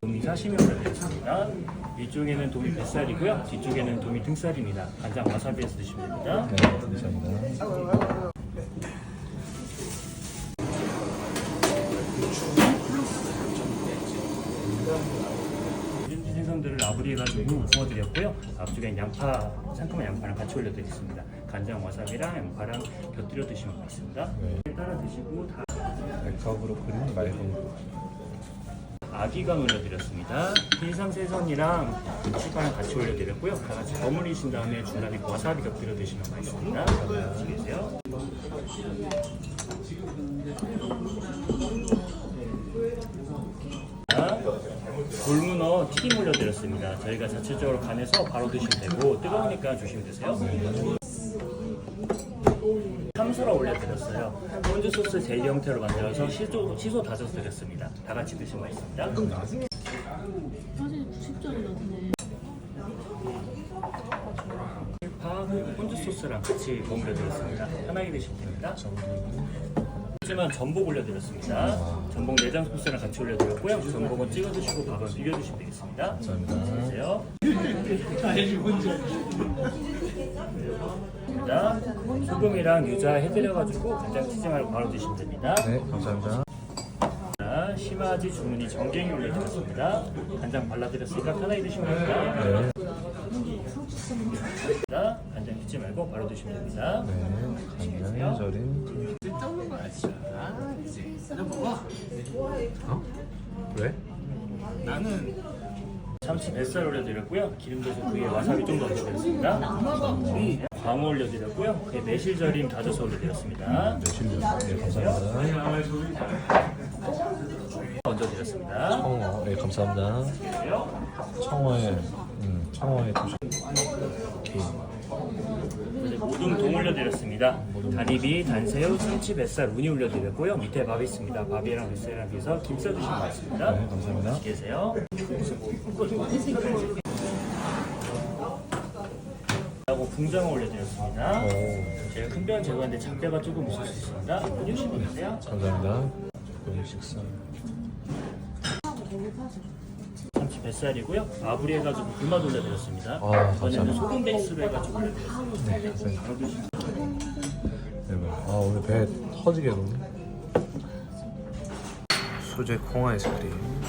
도미 사시미를 괜찮습니다. 위쪽에는 도미 뱃살이고요. 뒤쪽에는 도미 등살입니다. 간장 와사비에서 드시면 됩니다. 네, 감사합니다. 고추 플러스 부분들을 아부리해가지고 구워드렸고요. 앞쪽엔 양파, 상큼한 양파랑 같이 올려드리겠습니다. 간장 와사비랑 양파랑 곁들여 드시면 맛있습니다. 네. 따라 드시고 다 백합으로 끓인 말고 아기가 올려드렸습니다. 비상세선이랑 치과랑 같이 올려드렸고요. 다 같이 버무리신 다음에 중간에 그 와사비 곁들여 드시면 맛있습니다. 잘 드세요. 지금 근데 자, 돌문어 튀김 올려드렸습니다. 저희가 자체적으로 간해서 바로 드시면 되고 뜨거우니까 조심히 드세요. 참소라 올려드렸어요. 본즈 소스 젤리 형태로 만들어서 시소, 시소 다져서 드렸습니다. 다 같이 드시면 맛있습니다. 사실 90점이나 되네. 파 본즈 소스랑 같이 버무려드렸습니다. 편하게 드시면 됩니다. 하지만 전복 올려드렸습니다. 전복 내장 소스랑 같이 올려드렸고요. 전복은 찍어 드시고 밥은 비벼 드시면 되겠습니다. 감사합니다. 드세요. 자, 소금이랑 유자 해드려가지고 간장 치지 말고 바로 드시면 됩니다. 네, 감사합니다. 자, 심화지 주문이 정갱이 올려드렸습니다. 간장 발라드렸으니까 편하게 드시면 됩니다. 네, 자, 간장 빚지 말고 바로 드시면 됩니다. 네, 간장 에 절인. 어? 왜? 참치 뱃살 올려드렸고요. 기름 져서 그에 와사비 좀더 올려드렸습니다. 네, 광어 올려드렸고요. 그에 매실 절임 다져서 올려드렸습니다. 네, 감사합니다. 얹어드렸습니다. 청어. 네, 감사합니다. 청어에, 음, 청어에 도시. 이제 모둠 동 올려드렸습니다. 다리비, 단새우, 참치, 뱃살, 우니 올려드렸고요. 밑에 밥이 있습니다. 밥이랑 뱃살이랑 비해서 김 싸주시면 맛있습니다. 네, 감사합니다. 계세요. 하고 붕장어 올려드렸습니다. 오, 제가 큰 뼈는 제거했는데 작뼈가 조금 있을 수 있습니다. 올려주시면 되세요. 감사합니다. 조금 식사. 참치 뱃살이고요. 아브리 해가지고 불맛 올려드렸습니다. 아, 이번에는 감사합니다. 소금 베이스로 해가지고 올려드렸습니다. 네, 감사합니다. 바로 드시면 대박. 아, 오늘 배 터지게 오네. 수제 콩 아이스크림.